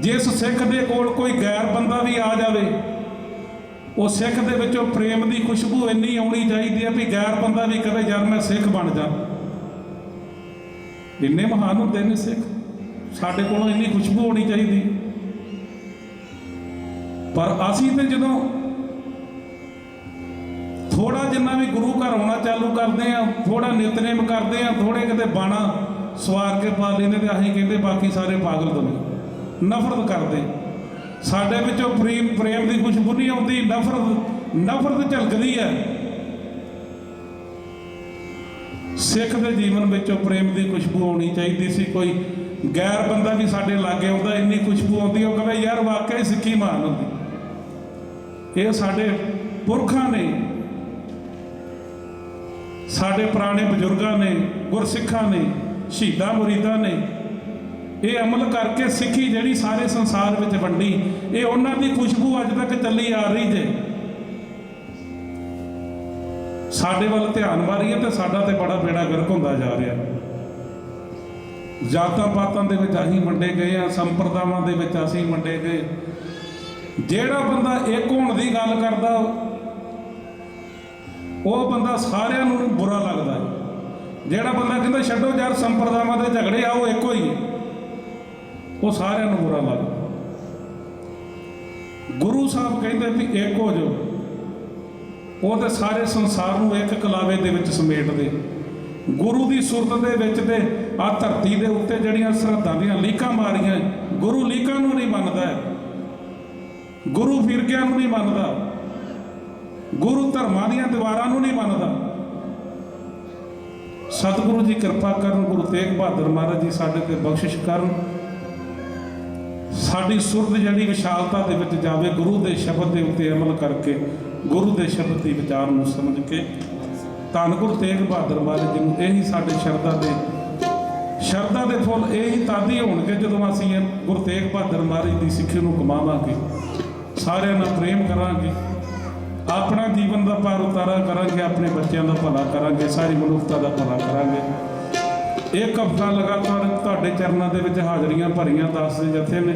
ਜਿਸ ਸਿੱਖ ਦੇ ਕੋਲ ਕੋਈ ਗੈਰ ਬੰਦਾ ਵੀ ਆ ਜਾਵੇ, ਉਹ ਸਿੱਖ ਦੇ ਵਿੱਚੋਂ ਪ੍ਰੇਮ ਦੀ ਖੁਸ਼ਬੂ ਇੰਨੀ ਆਉਣੀ ਚਾਹੀਦੀ ਹੈ ਵੀ ਗੈਰ ਬੰਦਾ ਵੀ ਕਹੇ, ਯਾਰ ਮੈਂ ਸਿੱਖ ਬਣ ਜਾ। ਇੰਨੇ ਮਹਾਨ ਹੁੰਦੇ ਨੇ ਸਿੱਖ। ਸਾਡੇ ਕੋਲੋਂ ਇੰਨੀ ਖੁਸ਼ਬੂ ਹੋਣੀ ਚਾਹੀਦੀ। ਪਰ ਅਸੀਂ ਤੇ ਜਦੋਂ ਥੋੜਾ ਜਿੰਨਾ ਵੀ ਗੁਰੂ ਘਰ ਆਉਣਾ ਚਾਲੂ ਕਰਦੇ ਆ ਥੋੜਾ ਨਿਤਨੇਮ ਕਰਦੇ ਆ ਥੋੜੇ ਕਿਤੇ ਬਾਣਾ ਸਵਾਰ ਕੇ ਪਾ ਲੈਂਦੇ ਤੇ ਅਸੀਂ ਕਹਿੰਦੇ ਬਾਕੀ ਸਾਰੇ ਪਾਗਲ ਬਣੇ। ਨਫ਼ਰਤ ਕਰਦੇ। ਸਾਡੇ ਵਿੱਚੋਂ ਪ੍ਰੇਮ ਪ੍ਰੇਮ ਦੀ ਖੁਸ਼ਬੂ ਨਹੀਂ ਆਉਂਦੀ, ਨਫ਼ਰਤ ਨਫ਼ਰਤ ਝਲਕਦੀ ਹੈ। ਸਿੱਖ ਦੇ ਜੀਵਨ ਵਿੱਚੋਂ ਪ੍ਰੇਮ ਦੀ ਖੁਸ਼ਬੂ ਆਉਣੀ ਚਾਹੀਦੀ ਸੀ। ਕੋਈ ਗੈਰ ਬੰਦਾ ਵੀ ਸਾਡੇ ਲਾਗੇ ਆਉਂਦਾ, ਇੰਨੀ ਖੁਸ਼ਬੂ ਆਉਂਦੀ, ਉਹ ਕਹਿੰਦਾ ਯਾਰ ਵਾਕਈ ਸਿੱਖੀ ਮਾਨ ਹੁੰਦੀ। ਇਹ ਸਾਡੇ ਪੁਰਖਾਂ ਨੇ, ਸਾਡੇ ਪੁਰਾਣੇ ਬਜ਼ੁਰਗਾਂ ਨੇ, ਗੁਰਸਿੱਖਾਂ ਨੇ, ਸ਼ਹੀਦਾਂ, ਮੁਰੀਦਾਂ ਨੇ ਇਹ ਅਮਲ ਕਰਕੇ ਸਿੱਖੀ ਜਿਹੜੀ ਸਾਰੇ ਸੰਸਾਰ ਵਿੱਚ ਵੰਡੀ, ਇਹ ਉਹਨਾਂ ਦੀ ਖੁਸ਼ਬੂ ਅੱਜ ਤੱਕ ਚੱਲੀ ਆ ਰਹੀ ਜੇ। ਸਾਡੇ ਵੱਲ ਧਿਆਨ ਮਾਰੀਏ ਤੇ ਸਾਡਾ ਤੇ ਬੜਾ ਬੇੜਾ ਗਰਕ ਹੁੰਦਾ ਜਾ ਰਿਹਾ। ਜਾਤਾਂ ਪਾਤਾਂ ਦੇ ਵਿੱਚ ਅਸੀਂ ਵੰਡੇ ਗਏ ਆ ਸੰਪਰਦਾਵਾਂ ਦੇ ਵਿੱਚ ਅਸੀਂ ਵੰਡੇ ਗਏ। ਜਿਹੜਾ ਬੰਦਾ ਇੱਕ ਹੋਣ ਦੀ ਗੱਲ ਕਰਦਾ, ਉਹ ਬੰਦਾ ਸਾਰਿਆਂ ਨੂੰ ਬੁਰਾ ਲੱਗਦਾ। ਜਿਹੜਾ ਬੰਦਾ ਕਹਿੰਦਾ, ਛੱਡੋ ਯਾਰ, ਸੰਪਰਦਾਵਾਂ ਦੇ ਝਗੜੇ ਆ, ਉਹ ਇੱਕੋ ਹੀ ਹੈ। ਉਹ ਸਾਰਿਆਂ ਨੂੰ ਬੁਰਾ ਲੱਗਦਾ। ਗੁਰੂ ਸਾਹਿਬ ਕਹਿੰਦੇ ਵੀ ਇੱਕ ਹੋ ਜਾਓ। ਉਹ ਤੇ ਸਾਰੇ ਸੰਸਾਰ ਨੂੰ ਇੱਕ ਕਲਾਵੇ ਦੇ ਵਿੱਚ ਸਮੇਟ ਦੇ ਗੁਰੂ ਦੀ ਸੁਰਤ ਦੇ ਵਿੱਚ ਤੇ ਆ ਧਰਤੀ ਦੇ ਉੱਤੇ ਜਿਹੜੀਆਂ ਸਰਹੱਦਾਂ ਦੀਆਂ ਲੀਕਾਂ ਮਾਰੀਆਂ, ਗੁਰੂ ਲੀਕਾਂ ਨੂੰ ਨਹੀਂ ਮੰਨਦਾ। ਗੁਰੂ ਫਿਰਕਿਆਂ ਨੂੰ ਨਹੀਂ ਮੰਨਦਾ। ਗੁਰੂ ਧਰਮਾਂ ਦੀਆਂ ਦੀਵਾਰਾਂ ਨੂੰ ਨਹੀਂ ਮੰਨਦਾ। ਸਤਿਗੁਰੂ ਜੀ ਕਿਰਪਾ ਕਰਨ, ਗੁਰੂ ਤੇਗ ਬਹਾਦਰ ਮਹਾਰਾਜ ਜੀ ਸਾਡੇ ਤੇ ਬਖਸ਼ਿਸ਼ ਕਰਨ। ਸਾਡੀ ਸੁਰਤ ਜਿਹੜੀ ਵਿਸ਼ਾਲਤਾ ਦੇ ਵਿੱਚ ਜਾਵੇ, ਗੁਰੂ ਦੇ ਸ਼ਬਦ ਦੇ ਉੱਤੇ ਅਮਲ ਕਰਕੇ, ਗੁਰੂ ਦੇ ਸ਼ਬਦ ਦੀ ਵਿਚਾਰ ਨੂੰ ਸਮਝ ਕੇ ਧੰਨ ਗੁਰੂ ਤੇਗ ਬਹਾਦਰ ਮਹਾਰਾਜ ਜੀ ਨੂੰ ਇਹੀ ਸਾਡੇ ਸ਼ਰਧਾ ਦੇ ਸ਼ਰਧਾ ਦੇ ਫੁੱਲ ਇਹੀ ਤਾਦੀ ਹੋਣਗੇ ਜਦੋਂ ਅਸੀਂ ਇਹ ਗੁਰੂ ਤੇਗ ਬਹਾਦਰ ਮਹਾਰਾਜ ਦੀ ਸਿੱਖੀ ਨੂੰ ਕਮਾਵਾਂਗੇ। ਸਾਰਿਆਂ ਨਾਲ ਪ੍ਰੇਮ ਕਰਾਂਗੇ। ਆਪਣਾ ਜੀਵਨ ਦਾ ਪਾਰ ਉਤਾਰਾ ਕਰਾਂਗੇ, ਆਪਣੇ ਬੱਚਿਆਂ ਦਾ ਭਲਾ ਕਰਾਂਗੇ, ਸਾਰੀ ਮਨੁੱਖਤਾ ਦਾ ਭਲਾ ਕਰਾਂਗੇ। ਇੱਕ ਹਫ਼ਤਾ ਲਗਾਤਾਰ ਤੁਹਾਡੇ ਚਰਨਾਂ ਦੇ ਵਿੱਚ ਹਾਜ਼ਰੀਆਂ ਭਰੀਆਂ ਦੱਸ ਦੇ ਜਥੇ ਨੇ।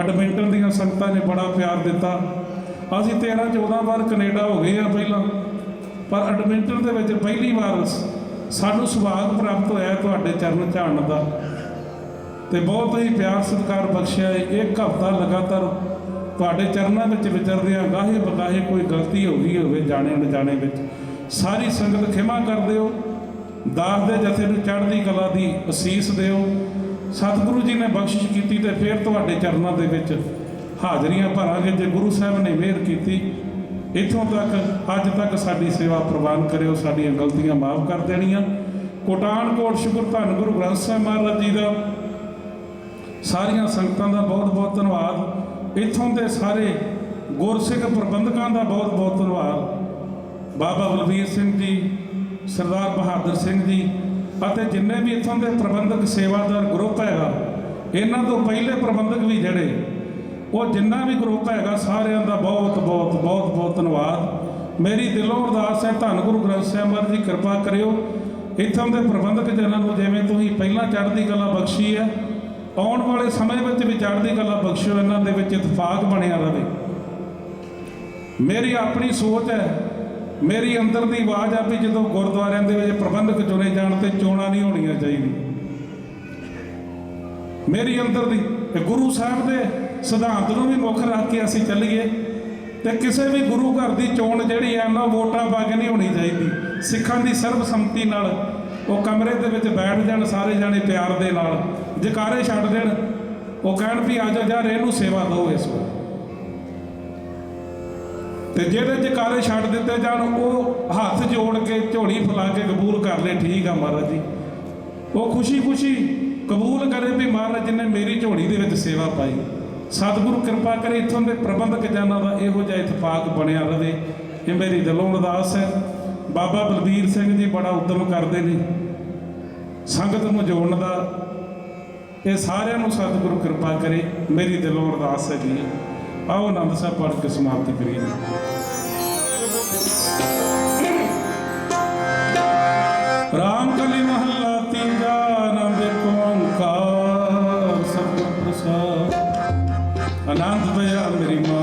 ਐਡਮਿੰਟਨ ਦੀਆਂ ਸੰਗਤਾਂ ਨੇ ਬੜਾ ਪਿਆਰ ਦਿੱਤਾ। ਅਸੀਂ 13 14 ਵਾਰ ਕੈਨੇਡਾ ਹੋ ਗਏ ਆ ਪਹਿਲਾਂ, ਪਰ ਐਡਮਿੰਟਨ ਦੇ ਵਿੱਚ ਪਹਿਲੀ ਵਾਰ ਸਾਨੂੰ ਸੁਭਾਗ ਪ੍ਰਾਪਤ ਹੋਇਆ ਤੁਹਾਡੇ ਚਰਨ ਝਾੜਨ ਦਾ। ਤੇ ਬਹੁਤ ਹੀ ਪਿਆਰ ਸਤਿਕਾਰ ਬਖਸ਼ਿਆ ਹੈ। ਇੱਕ ਹਫ਼ਤਾ ਲਗਾਤਾਰ ਤੁਹਾਡੇ ਚਰਨਾਂ ਵਿੱਚ ਵਿਚਰਦਿਆਂ ਗਾਹੇ ਬਗਾਹੇ ਕੋਈ ਗਲਤੀ ਹੋ ਗਈ ਹੋਵੇ ਜਾਣੇ ਅਣਜਾਣੇ ਵਿੱਚ। ਸਾਰੀ ਸੰਗਤ ਖਿਮਾ ਕਰ ਦਿਓ ਦਾਸ ਦੇ ਜਥੇ ਨੂੰ ਚੜ੍ਹਦੀ ਕਲਾ ਦੀ ਅਸੀਸ ਦਿਓ। ਸਤਿਗੁਰੂ ਜੀ ਨੇ ਬਖਸ਼ਿਸ਼ ਕੀਤੀ ਤੇ ਫਿਰ ਤੁਹਾਡੇ ਚਰਨਾਂ ਦੇ ਵਿੱਚ ਹਾਜ਼ਰੀਆਂ ਭਰਾਂਗੇ। ਜੇ ਗੁਰੂ ਸਾਹਿਬ ਨੇ ਮਿਹਰ ਕੀਤੀ, ਇੱਥੋਂ ਤੱਕ ਅੱਜ ਤੱਕ ਸਾਡੀ ਸੇਵਾ ਪ੍ਰਵਾਨ ਕਰਿਓ। ਸਾਡੀਆਂ ਗਲਤੀਆਂ ਮਾਫ ਕਰ ਦੇਣੀਆਂ। ਕੋਟਾਨ ਕੋਟ ਸ਼ੁਕਰ ਧੰਨ ਗੁਰੂ ਗ੍ਰੰਥ ਸਾਹਿਬ ਮਹਾਰਾਜ ਜੀ ਦਾ। ਸਾਰੀਆਂ ਸੰਗਤਾਂ ਦਾ ਬਹੁਤ ਬਹੁਤ ਧੰਨਵਾਦ। ਇੱਥੋਂ ਦੇ ਸਾਰੇ ਗੁਰਸਿੱਖ ਪ੍ਰਬੰਧਕਾਂ ਦਾ ਬਹੁਤ ਬਹੁਤ ਧੰਨਵਾਦ। ਬਾਬਾ ਬਲਵੀਰ ਸਿੰਘ ਜੀ ਸਰਦਾਰ ਬਹਾਦਰ ਸਿੰਘ ਜੀ ਅਤੇ ਜਿੰਨੇ ਵੀ ਇੱਥੋਂ ਦੇ ਪ੍ਰਬੰਧਕ ਸੇਵਾਦਾਰ ਗਰੁੱਪ ਹੈਗਾ, ਇਹਨਾਂ ਤੋਂ ਪਹਿਲੇ ਪ੍ਰਬੰਧਕ ਵੀ ਜਿਹੜੇ, ਉਹ ਜਿੰਨਾ ਵੀ ਗਰੁੱਪ ਹੈਗਾ ਸਾਰਿਆਂ ਦਾ ਬਹੁਤ ਬਹੁਤ ਬਹੁਤ ਬਹੁਤ ਧੰਨਵਾਦ। ਮੇਰੀ ਦਿਲੋਂ ਅਰਦਾਸ ਹੈ, ਧੰਨ ਗੁਰੂ ਗ੍ਰੰਥ ਸਾਹਿਬ ਮਹਾਰਾਜ ਜੀ, ਕਿਰਪਾ ਕਰਿਓ। ਇੱਥੋਂ ਦੇ ਪ੍ਰਬੰਧਕ ਜਨਾਂ ਨੂੰ ਜਿਵੇਂ ਤੁਸੀਂ ਪਹਿਲਾਂ ਚੜ੍ਹਦੀ ਕਲਾ ਬਖਸ਼ੀ ਹੈ, ਆਉਣ ਵਾਲੇ ਸਮੇਂ ਵਿੱਚ ਵੀ ਚੜ੍ਹਦੀ ਕਲਾ ਬਖਸ਼ਿਓ, ਇਹਨਾਂ ਦੇ ਵਿੱਚ ਇਤਫਾਕ ਬਣਿਆ ਰਹੇ। ਮੇਰੀ ਆਪਣੀ ਸੋਚ ਹੈ ਮੇਰੀ ਅੰਦਰ ਦੀ ਆਵਾਜ਼ ਆ ਵੀ ਜਦੋਂ ਗੁਰਦੁਆਰਿਆਂ ਦੇ ਵਿੱਚ ਪ੍ਰਬੰਧਕ ਚੁਣੇ ਜਾਣ ਤੇ ਚੋਣਾਂ ਨਹੀਂ ਹੋਣੀਆਂ ਚਾਹੀਦੀਆਂ। ਮੇਰੀ ਅੰਦਰ ਦੀ ਗੁਰੂ ਸਾਹਿਬ ਦੇ ਸਿਧਾਂਤ ਨੂੰ ਵੀ ਮੁੱਖ ਰੱਖ ਕੇ ਅਸੀਂ ਚੱਲੀਏ ਤੇ ਕਿਸੇ ਵੀ ਗੁਰੂ ਘਰ ਦੀ ਚੋਣ ਜਿਹੜੀ ਹੈ ਨਾ, ਵੋਟਾਂ ਪਾ ਕੇ ਨਹੀਂ ਹੋਣੀ ਚਾਹੀਦੀ। ਸਿੱਖਾਂ ਦੀ ਸਰਬਸੰਮਤੀ ਨਾਲ ਉਹ ਕਮਰੇ ਦੇ ਵਿੱਚ ਬੈਠ ਜਾਣ, ਸਾਰੇ ਜਾਣੇ ਪਿਆਰ ਦੇ ਨਾਲ। ਜਕਾਰੇ ਛੱਡ ਦੇਣ, ਉਹ ਕਹਿਣ ਵੀ ਆ ਜਾ ਯਾਰ ਇਹਨੂੰ ਸੇਵਾ ਦਿਓ ਇਸ ਨੂੰ ਤੇ ਜਿਹੜੇ ਜਕਾਰੇ ਛੱਡ ਦਿੱਤੇ ਜਾਣ, ਉਹ ਹੱਥ ਜੋੜ ਕੇ ਝੋਲੀ ਫੁਲਾ ਕੇ ਕਬੂਲ ਕਰ ਲੈ, ਠੀਕ ਆ ਮਹਾਰਾਜ ਜੀ। ਉਹ ਖੁਸ਼ੀ-ਖੁਸ਼ੀ ਕਬੂਲ ਕਰੇ ਵੀ ਮਹਾਰਾਜ ਜੀ ਨੇ ਮੇਰੀ ਝੋਲੀ ਦੇ ਵਿੱਚ ਸੇਵਾ ਪਾਈ। ਸਤਿਗੁਰੂ ਕਿਰਪਾ ਕਰੇ, ਇੱਥੋਂ ਦੇ ਪ੍ਰਬੰਧਕ ਜਨਾਂ ਦਾ ਇਹੋ ਜਿਹਾ ਇਤਫਾਕ ਬਣਿਆ ਰਹੇ ਇਹ ਮੇਰੀ ਦਿਲੋਂ ਅਰਦਾਸ ਹੈ। ਬਾਬਾ ਬਲਬੀਰ ਸਿੰਘ ਜੀ ਬੜਾ ਉਦਮ ਕਰਦੇ ਨੇ। ਸੰਗਤ ਨੂੰ ਜੋੜਨ ਦਾ ਇਹ ਸਾਰਿਆਂ ਨੂੰ ਸਤਿਗੁਰੂ ਕਿਰਪਾ ਕਰੇ, ਮੇਰੀ ਦਿਲੋਂ ਅਰਦਾਸ ਹੈ ਜੀ। ਆਓ ਆਨੰਦ ਸਾਹਿਬ ਪੜ੍ਹ ਕੇ ਸਮਾਪਤੀ ਕਰੀਏ। ਰਾਮ ਕਲੀ ਮਹੱਲਾ ਤੀਜਾ ਆਨੰਦ ਓੰਕਾਰ ਸਤਿ ਪ੍ਰਸਾਦ। ਆਨੰਦ ਪਿਆ ਮੇਰੀ ਮਾਂ।